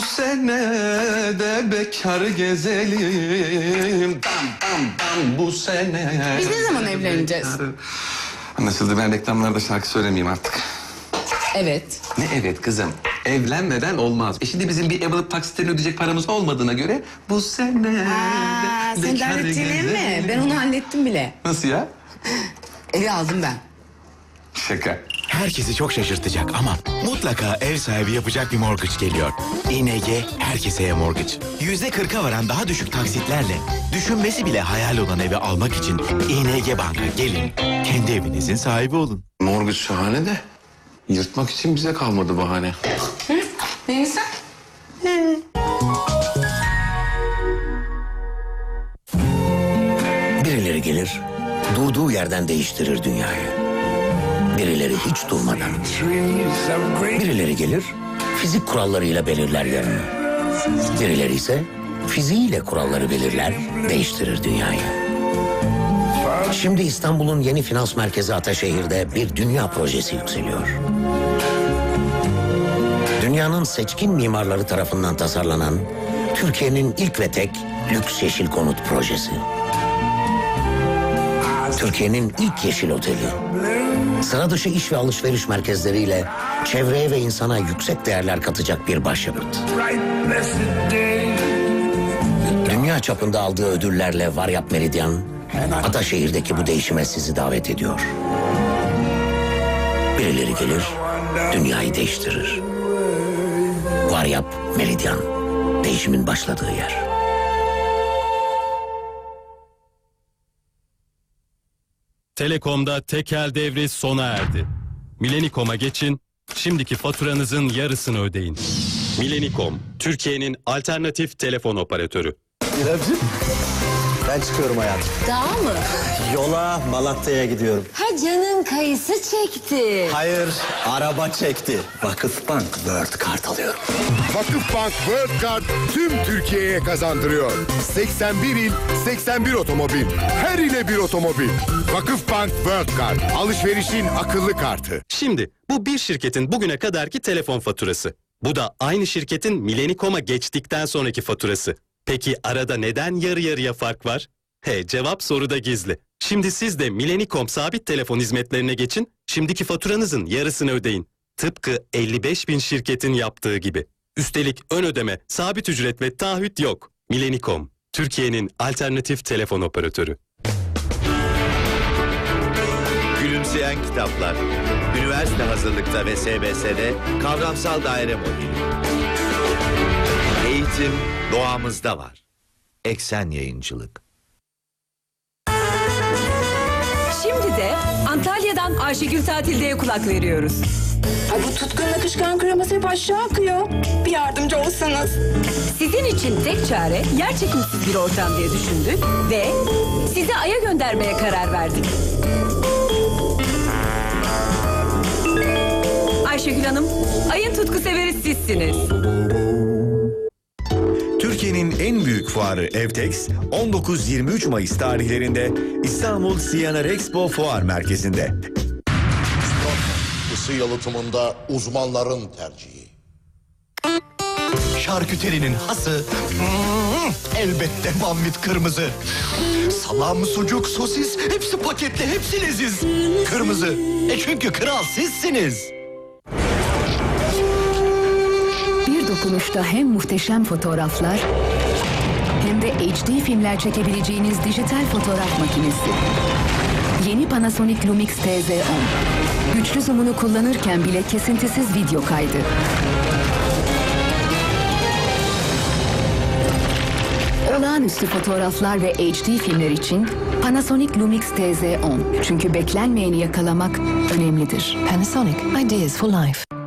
sene de bekar gezelim. Bam bam bam bu sene. Biz ne zaman evleneceğiz? Anlaşıldı ben reklamlarda şarkı söylemeyeyim artık. Evet. Ne evet kızım. Evlenmeden olmaz. E şimdi bizim bir ev alıp taksitlerini ödeyecek paramız olmadığına göre bu sene Aa, de sen bekar hallettin mi? Ben onu hallettim bile. Nasıl ya? Evi aldım ben. Şaka. Herkesi çok şaşırtacak ama mutlaka ev sahibi yapacak bir mortgage geliyor. ING herkese mortgage. Yüzde kırka varan daha düşük taksitlerle düşünmesi bile hayal olan evi almak için ING Bank'a gelin. Kendi evinizin sahibi olun. Morgül şahane de yırtmak için bize kalmadı bahane. Neyse. Birileri gelir, durduğu yerden değiştirir dünyayı. Birileri hiç durmadan. Birileri gelir, fizik kurallarıyla belirler yarını. Birileri ise fiziğiyle kuralları belirler, değiştirir dünyayı. Şimdi İstanbul'un yeni finans merkezi Ataşehir'de bir dünya projesi yükseliyor. Dünyanın seçkin mimarları tarafından tasarlanan Türkiye'nin ilk ve tek lüks yeşil konut projesi. Türkiye'nin ilk yeşil oteli. Sıra dışı iş ve alışveriş merkezleriyle çevreye ve insana yüksek değerler katacak bir başyapıt. Dünya çapında aldığı ödüllerle Varyap Meridyan, Ataşehir'deki bu değişime sizi davet ediyor. Birileri gelir, dünyayı değiştirir. Varyap Meridyan, değişimin başladığı yer. Telekom'da tekel devri sona erdi. Milenikom'a geçin, şimdiki faturanızın yarısını ödeyin. Milenikom, Türkiye'nin alternatif telefon operatörü. Ben çıkıyorum hayatım. Daha mı? Yola Malatya'ya gidiyorum. Ha canın kayısı çekti. Hayır, araba çekti. Vakıfbank World Card alıyorum. Vakıfbank World Card tüm Türkiye'ye kazandırıyor. 81 il, 81 otomobil. Her ile bir otomobil. Vakıfbank World Card. Alışverişin akıllı kartı. Şimdi bu bir şirketin bugüne kadarki telefon faturası. Bu da aynı şirketin Milenikom'a geçtikten sonraki faturası. Peki arada neden yarı yarıya fark var? He cevap soruda gizli. Şimdi siz de Milenikom sabit telefon hizmetlerine geçin, şimdiki faturanızın yarısını ödeyin. Tıpkı 55 bin şirketin yaptığı gibi. Üstelik ön ödeme, sabit ücret ve taahhüt yok. Milenikom, Türkiye'nin alternatif telefon operatörü. Gülümseyen kitaplar. Üniversite hazırlıkta ve SBS'de kavramsal daire modeli. Eğitim doğamızda var. Eksen Yayıncılık. Şimdi de Antalya'dan Ayşegül Tatilde'ye kulak veriyoruz. Ay bu tutkun akışkan kreması hep aşağı akıyor. Bir yardımcı olsanız. Sizin için tek çare yer çekimsiz bir ortam diye düşündük ve sizi Ay'a göndermeye karar verdik. Ayşegül Hanım, Ay'ın tutku severi sizsiniz. Türkiye'nin en büyük fuarı Evtex 19-23 Mayıs tarihlerinde İstanbul Siyanar Expo Fuar Merkezi'nde. Isı yalıtımında uzmanların tercihi. Şarküterinin hası hmm, elbette Banvit kırmızı. Salam, sucuk, sosis hepsi paketli, hepsi leziz. Kırmızı. E çünkü kral sizsiniz. Dokunuşta hem muhteşem fotoğraflar hem de HD filmler çekebileceğiniz dijital fotoğraf makinesi. Yeni Panasonic Lumix TZ10. Güçlü zoom'unu kullanırken bile kesintisiz video kaydı. Olağanüstü fotoğraflar ve HD filmler için Panasonic Lumix TZ10. Çünkü beklenmeyeni yakalamak önemlidir. Panasonic Ideas for Life.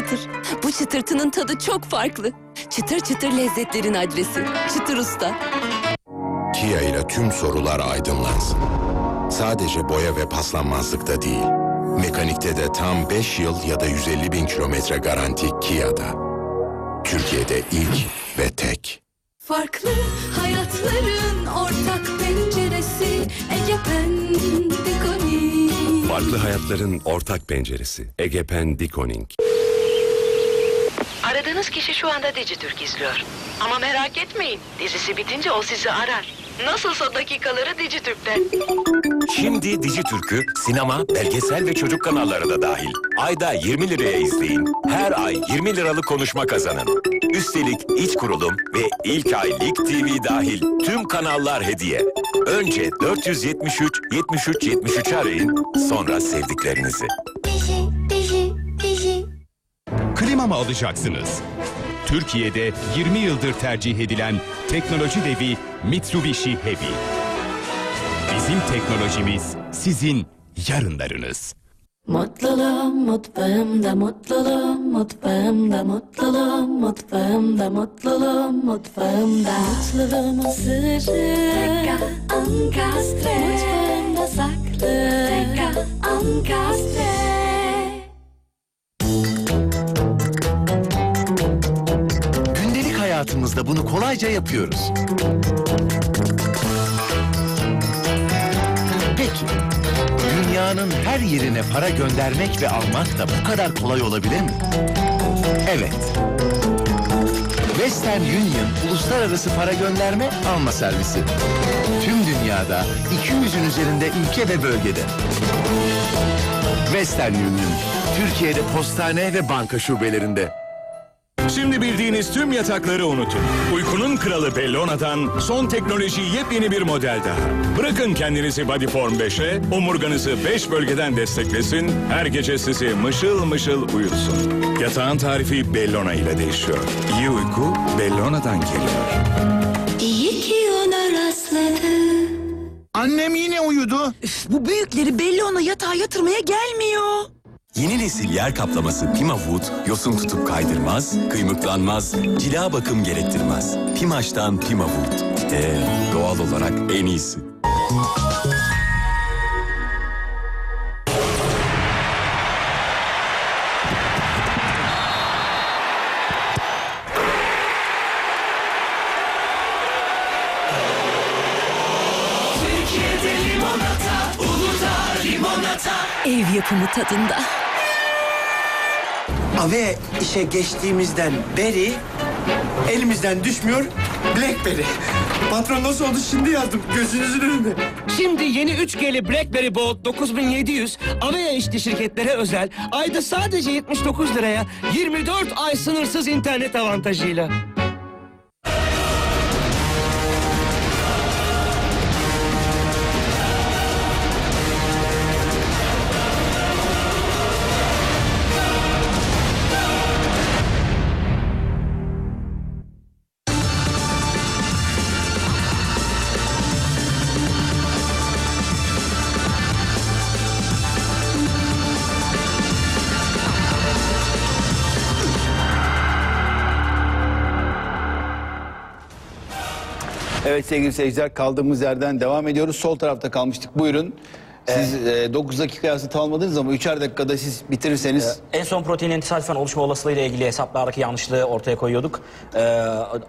Çıtır çıtır. Bu çıtırtının tadı çok farklı. Çıtır çıtır lezzetlerin adresi. Çıtır Usta. Kia ile tüm sorular aydınlansın. Sadece boya ve paslanmazlıkta değil. Mekanikte de tam 5 yıl ya da 150 bin kilometre garanti Kia'da. Türkiye'de ilk ve tek. Farklı hayatların ortak penceresi. Ege Pendikoni. Farklı hayatların ortak penceresi. Egepen Dikoning. Aradığınız kişi şu anda Dijitürk izliyor. Ama merak etmeyin. Dizisi bitince o sizi arar. Nasılsa dakikaları Dijitürk'te. Şimdi Dijitürk'ü sinema, belgesel ve çocuk kanalları da dahil. Ayda 20 liraya izleyin. Her ay 20 liralık konuşma kazanın. Üstelik iç kurulum ve ilk ay Lig TV dahil tüm kanallar hediye. Önce 473 73 73 arayın, sonra sevdiklerinizi. Mı alacaksınız? Türkiye'de 20 yıldır tercih edilen teknoloji devi Mitsubishi Heavy. Bizim teknolojimiz sizin yarınlarınız. Mutluluğum mutfağımda mutluluğum mutfağımda mutluluğum mutfağımda mutluluğum mutfağımda Mutluluğumun sırrı Ankastre Mutfağımda saklı Ankastre hayatımızda bunu kolayca yapıyoruz. Peki, dünyanın her yerine para göndermek ve almak da bu kadar kolay olabilir mi? Evet. Western Union uluslararası para gönderme alma servisi. Tüm dünyada 200'ün üzerinde ülke ve bölgede. Western Union, Türkiye'de postane ve banka şubelerinde. Şimdi bildiğiniz tüm yatakları unutun. Uykunun kralı Bellona'dan son teknoloji yepyeni bir model daha. Bırakın kendinizi Bodyform 5'e, omurganızı 5 bölgeden desteklesin, her gece sizi mışıl mışıl uyutsun. Yatağın tarifi Bellona ile değişiyor. İyi uyku Bellona'dan geliyor. İyi ki ona rastladım Annem yine uyudu. Bu büyükleri belli ona yatağa yatırmaya gelmiyor. Yeni nesil yer kaplaması Pima Wood, yosun tutup kaydırmaz, kıymıklanmaz, cila bakım gerektirmez. Pimaş'tan Pima Wood. Ee, doğal olarak en iyisi. Ev yapımı tadında Ve işe geçtiğimizden beri elimizden düşmüyor Blackberry. Patron nasıl oldu şimdi yazdım gözünüzün önünde. Şimdi yeni 3G'li BlackBerry Bold 9700 Avea işli şirketlere özel ayda sadece 79 liraya 24 ay sınırsız internet avantajıyla. Evet sevgili seyirciler kaldığımız yerden devam ediyoruz. Sol tarafta kalmıştık. Buyurun. Siz e, 9 dakika yazı tamamladınız ama 3'er dakikada siz bitirirseniz... En son proteinin tesadüfen oluşma olasılığıyla ilgili hesaplardaki yanlışlığı ortaya koyuyorduk. Ee,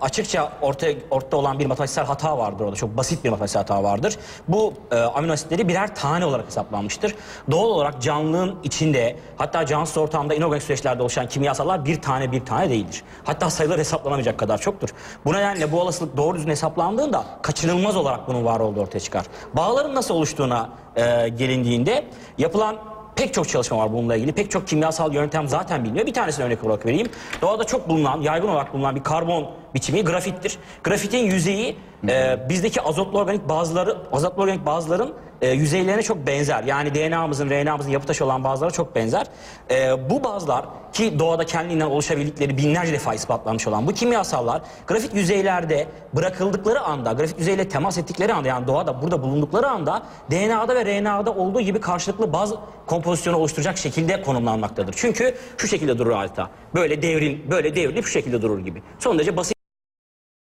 açıkça ortaya, ortada olan bir matematiksel hata vardır orada. Çok basit bir matematiksel hata vardır. Bu e, amino asitleri birer tane olarak hesaplanmıştır. Doğal olarak canlının içinde hatta cansız ortamda inorganik süreçlerde oluşan kimyasallar bir tane bir tane değildir. Hatta sayılar hesaplanamayacak kadar çoktur. Bu nedenle bu olasılık doğru düzgün hesaplandığında kaçınılmaz olarak bunun var olduğu ortaya çıkar. Bağların nasıl oluştuğuna e, gelindiğinde yapılan pek çok çalışma var bununla ilgili. Pek çok kimyasal yöntem zaten biliniyor. Bir tanesini örnek olarak vereyim. Doğada çok bulunan, yaygın olarak bulunan bir karbon biçimi grafittir. Grafitin yüzeyi e, bizdeki azotlu organik bazıları, azotlu organik bazıların e, yüzeylerine çok benzer. Yani DNA'mızın, RNA'mızın yapı taşı olan bazıları çok benzer. E, bu bazlar ki doğada kendiliğinden oluşabildikleri binlerce defa ispatlanmış olan bu kimyasallar grafit yüzeylerde bırakıldıkları anda, grafit yüzeyle temas ettikleri anda yani doğada burada bulundukları anda DNA'da ve RNA'da olduğu gibi karşılıklı baz kompozisyonu oluşturacak şekilde konumlanmaktadır. Çünkü şu şekilde durur adeta. Böyle devrin, böyle devrilip şu şekilde durur gibi. Son derece basit